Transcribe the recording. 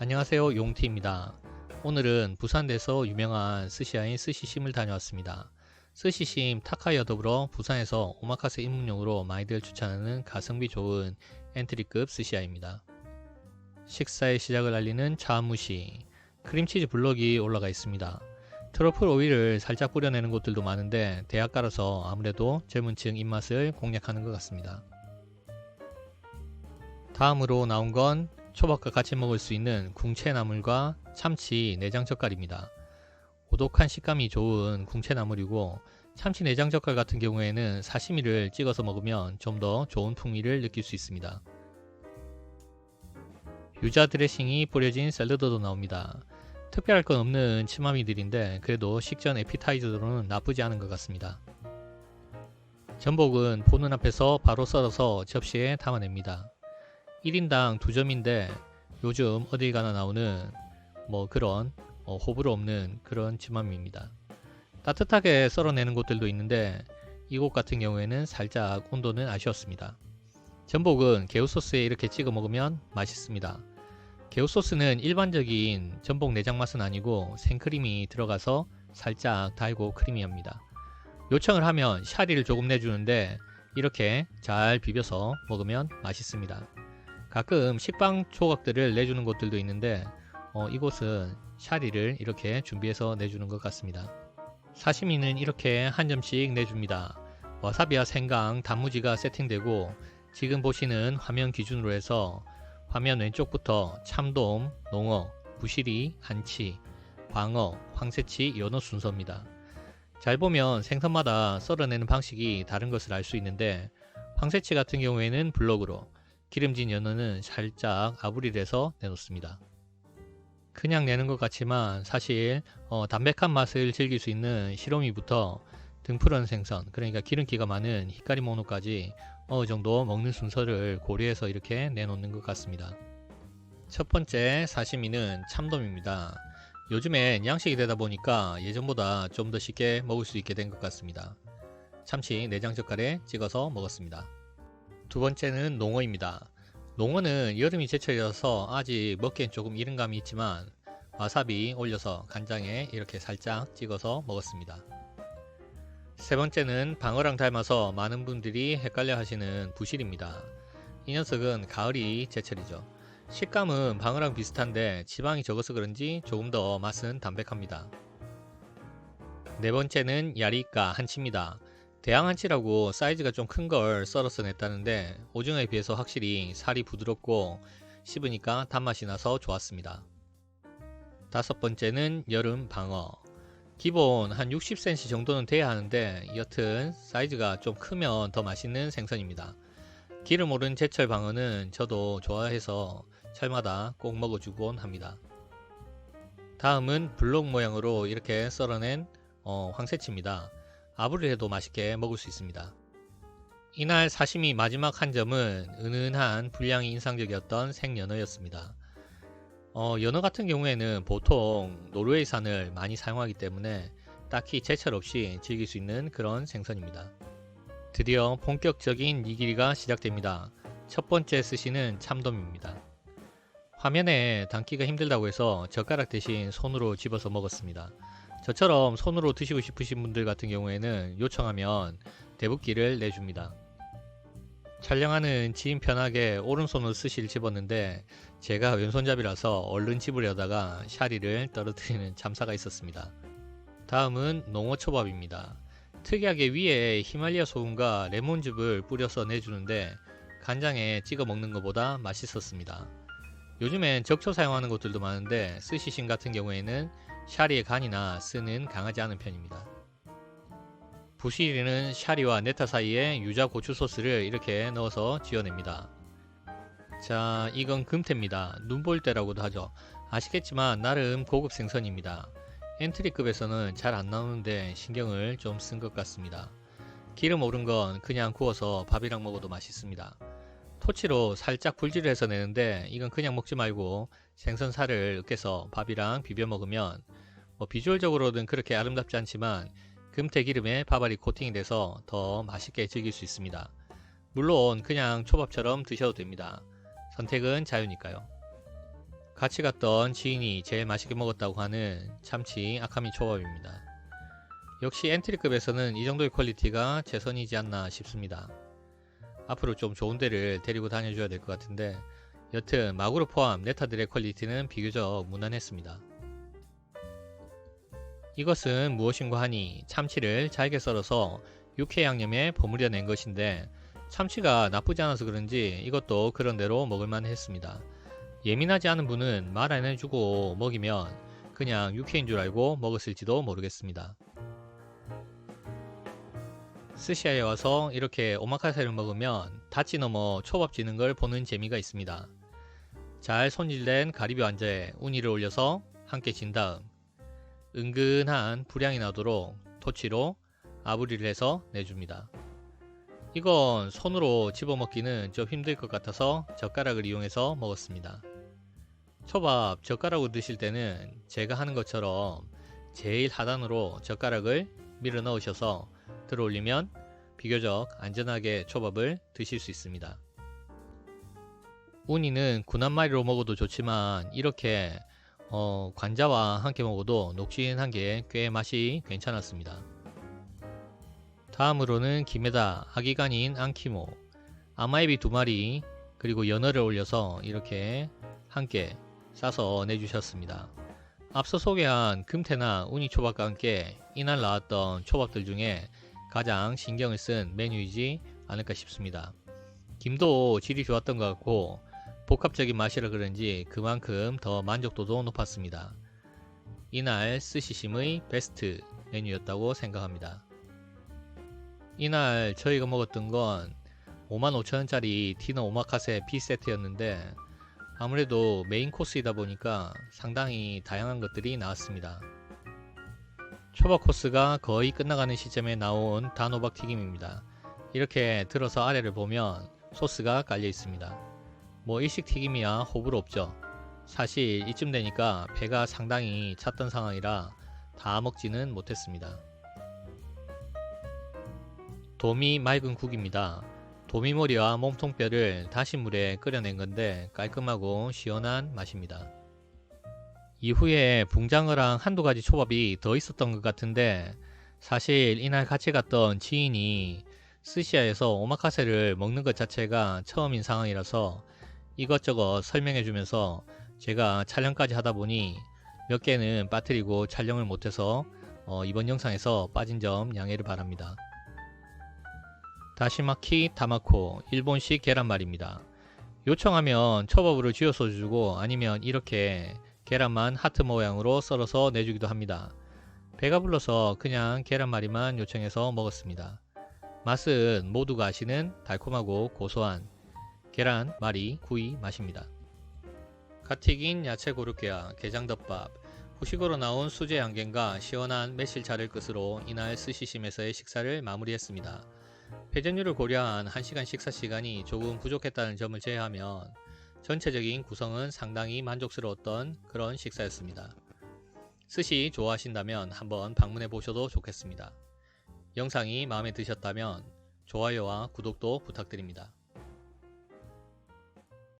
안녕하세요 용티입니다. 오늘은 부산에서 유명한 스시야인 스시심을 다녀왔습니다. 스시심 타카이와 더불어 부산에서 오마카세 입문용으로 많이들 추천하는 가성비 좋은 엔트리급 스시야입니다. 식사의 시작을 알리는 차무시 크림치즈 블럭이 올라가 있습니다. 트러플 오일을 살짝 뿌려내는 곳들도 많은데 대학 가라서 아무래도 젊은 층 입맛을 공략하는 것 같습니다. 다음으로 나온 건 초밥과 같이 먹을 수 있는 궁채나물과 참치 내장 젓갈입니다. 오독한 식감이 좋은 궁채나물이고 참치 내장 젓갈 같은 경우에는 사시미를 찍어서 먹으면 좀 더 좋은 풍미를 느낄 수 있습니다. 유자 드레싱이 뿌려진 샐러드도 나옵니다. 특별할 건 없는 치마미들인데 그래도 식전 에피타이저로는 나쁘지 않은 것 같습니다. 전복은 보는 앞에서 바로 썰어서 접시에 담아냅니다. 1인당 2점인데 요즘 어딜 가나 나오는 뭐 그런 어, 호불호 없는 그런 치마미입니다. 따뜻하게 썰어내는 곳들도 있는데 이곳 같은 경우에는 살짝 온도는 아쉬웠습니다. 전복은 개우소스에 이렇게 찍어 먹으면 맛있습니다. 개우소스는 일반적인 전복 내장 맛은 아니고 생크림이 들어가서 살짝 달고 크리미합니다. 요청을 하면 샤리를 조금 내주는데 이렇게 잘 비벼서 먹으면 맛있습니다. 가끔 식빵 조각들을 내주는 곳들도 있는데 어, 이곳은 샤리를 이렇게 준비해서 내주는 것 같습니다. 사시미는 이렇게 한 점씩 내줍니다. 와사비와 생강, 단무지가 세팅되고 지금 보시는 화면 기준으로 해서 화면 왼쪽부터 참돔, 농어, 부시리, 한치, 광어, 황새치, 연어 순서입니다. 잘 보면 생선마다 썰어내는 방식이 다른 것을 알 수 있는데 황새치 같은 경우에는 블럭으로 기름진 연어는 살짝 아브리를 해서 내놓습니다. 그냥 내는 것 같지만 사실 어, 담백한 맛을 즐길 수 있는 시로미부터 등푸른 생선 그러니까 기름기가 많은 히카리 모노까지 어느 정도 먹는 순서를 고려해서 이렇게 내놓는 것 같습니다. 첫 번째 사시미는 참돔입니다. 요즘엔 양식이 되다 보니까 예전보다 좀 더 쉽게 먹을 수 있게 된 것 같습니다. 참치 내장 젓갈에 찍어서 먹었습니다. 두 번째는 농어입니다. 농어는 여름이 제철이어서 아직 먹기엔 조금 이른 감이 있지만 와사비 올려서 간장에 이렇게 살짝 찍어서 먹었습니다. 세 번째는 방어랑 닮아서 많은 분들이 헷갈려 하시는 부실입니다. 이 녀석은 가을이 제철이죠. 식감은 방어랑 비슷한데 지방이 적어서 그런지 조금 더 맛은 담백합니다. 네 번째는 야리까 한치입니다. 대양 한치라고 사이즈가 좀 큰 걸 썰어서 냈다는데 오징어에 비해서 확실히 살이 부드럽고 씹으니까 단맛이 나서 좋았습니다. 다섯 번째는 여름 방어. 기본 한 60cm 정도는 돼야 하는데 여튼 사이즈가 좀 크면 더 맛있는 생선입니다. 기름 오른 제철 방어는 저도 좋아해서 철마다 꼭 먹어주곤 합니다. 다음은 블록 모양으로 이렇게 썰어낸 어, 황새치입니다. 아부를 해도 맛있게 먹을 수 있습니다. 이날 사시미 마지막 한 점은 은은한 분량이 인상적이었던 생연어였습니다. 어, 연어 같은 경우에는 보통 노르웨이산을 많이 사용하기 때문에 딱히 제철 없이 즐길 수 있는 그런 생선입니다. 드디어 본격적인 니기리가 시작됩니다. 첫 번째 스시는 참돔입니다. 화면에 담기가 힘들다고 해서 젓가락 대신 손으로 집어서 먹었습니다. 저처럼 손으로 드시고 싶으신 분들 같은 경우에는 요청하면 대붓기를 내줍니다. 촬영하는 지인 편하게 오른손으로 스시를 집었는데 제가 왼손잡이라서 얼른 집으려다가 샤리를 떨어뜨리는 참사가 있었습니다. 다음은 농어초밥입니다. 특이하게 위에 히말리아 소금과 레몬즙을 뿌려서 내주는데 간장에 찍어 먹는 것보다 맛있었습니다. 요즘엔 적초 사용하는 곳들도 많은데 스시신 같은 경우에는 샤리의 간이나 쓰는 강하지 않은 편입니다. 부시리는 샤리와 네타 사이에 유자 고추 소스를 이렇게 넣어서 지어냅니다. 자, 이건 금태입니다. 눈볼대라고도 하죠. 아시겠지만 나름 고급 생선입니다. 엔트리급에서는 잘 안 나오는데 신경을 좀 쓴 것 같습니다. 기름 오른 건 그냥 구워서 밥이랑 먹어도 맛있습니다. 토치로 살짝 불질을 해서 내는데 이건 그냥 먹지 말고 생선살을 으깨서 밥이랑 비벼 먹으면 뭐 비주얼적으로는 그렇게 아름답지 않지만 금태 기름에 밥알이 코팅이 돼서 더 맛있게 즐길 수 있습니다. 물론 그냥 초밥처럼 드셔도 됩니다. 선택은 자유니까요. 같이 갔던 지인이 제일 맛있게 먹었다고 하는 참치 아카미 초밥입니다. 역시 엔트리급에서는 이 정도의 퀄리티가 최선이지 않나 싶습니다. 앞으로 좀 좋은 데를 데리고 다녀줘야 될 것 같은데 여튼 마구로 포함 네타들의 퀄리티는 비교적 무난했습니다. 이것은 무엇인가 하니 참치를 잘게 썰어서 육회 양념에 버무려 낸 것인데 참치가 나쁘지 않아서 그런지 이것도 그런대로 먹을만 했습니다. 예민하지 않은 분은 말 안 해주고 먹이면 그냥 육회인 줄 알고 먹었을지도 모르겠습니다. 스시아에 와서 이렇게 오마카세를 먹으면 다치 넘어 초밥 지는 걸 보는 재미가 있습니다. 잘 손질된 가리비 완자에 우니를 올려서 함께 진 다음 은근한 불향이 나도록 토치로 아부리를 해서 내줍니다. 이건 손으로 집어먹기는 좀 힘들 것 같아서 젓가락을 이용해서 먹었습니다. 초밥 젓가락으로 드실 때는 제가 하는 것처럼 제일 하단으로 젓가락을 밀어 넣으셔서 들어 올리면 비교적 안전하게 초밥을 드실 수 있습니다. 우니는 군한마리로 먹어도 좋지만 이렇게 어, 관자와 함께 먹어도 녹진한 게 꽤 맛이 괜찮았습니다. 다음으로는 김에다 아기간인 안키모, 아마에비 두 마리, 그리고 연어를 올려서 이렇게 함께 싸서 내주셨습니다. 앞서 소개한 금태나 우니 초밥과 함께 이날 나왔던 초밥들 중에 가장 신경을 쓴 메뉴이지 않을까 싶습니다. 김도 질이 좋았던 것 같고 복합적인 맛이라 그런지 그만큼 더 만족도도 높았습니다. 이날 스시심의 베스트 메뉴였다고 생각합니다. 이날 저희가 먹었던 건 55,000원짜리 디너 오마카세 B세트였는데 아무래도 메인 코스이다 보니까 상당히 다양한 것들이 나왔습니다. 초밥 코스가 거의 끝나가는 시점에 나온 단호박 튀김입니다. 이렇게 들어서 아래를 보면 소스가 깔려 있습니다. 뭐 일식 튀김이야 호불호 없죠. 사실 이쯤 되니까 배가 상당히 찼던 상황이라 다 먹지는 못했습니다. 도미 맑은 국입니다. 도미머리와 몸통뼈를 다신 물에 끓여낸 건데 깔끔하고 시원한 맛입니다. 이후에 붕장어랑 한두 가지 초밥이 더 있었던 것 같은데 사실 이날 같이 갔던 지인이 스시야에서 오마카세를 먹는 것 자체가 처음인 상황이라서 이것저것 설명해 주면서 제가 촬영까지 하다 보니 몇 개는 빠뜨리고 촬영을 못해서 어, 이번 영상에서 빠진 점 양해를 바랍니다. 다시마키 타마코 일본식 계란말입니다. 요청하면 초밥으로 쥐어서 주고 아니면 이렇게 계란만 하트 모양으로 썰어서 내주기도 합니다. 배가 불러서 그냥 계란말이만 요청해서 먹었습니다. 맛은 모두가 아시는 달콤하고 고소한 계란말이 구이 맛입니다. 갓 튀긴 야채 고르케와 게장덮밥, 후식으로 나온 수제 양갱과 시원한 매실차를 끝으로 이날 스시심에서의 식사를 마무리했습니다. 회전율을 고려한 1시간 식사 시간이 조금 부족했다는 점을 제외하면 전체적인 구성은 상당히 만족스러웠던 그런 식사였습니다. 스시 좋아하신다면 한번 방문해 보셔도 좋겠습니다. 영상이 마음에 드셨다면 좋아요와 구독도 부탁드립니다.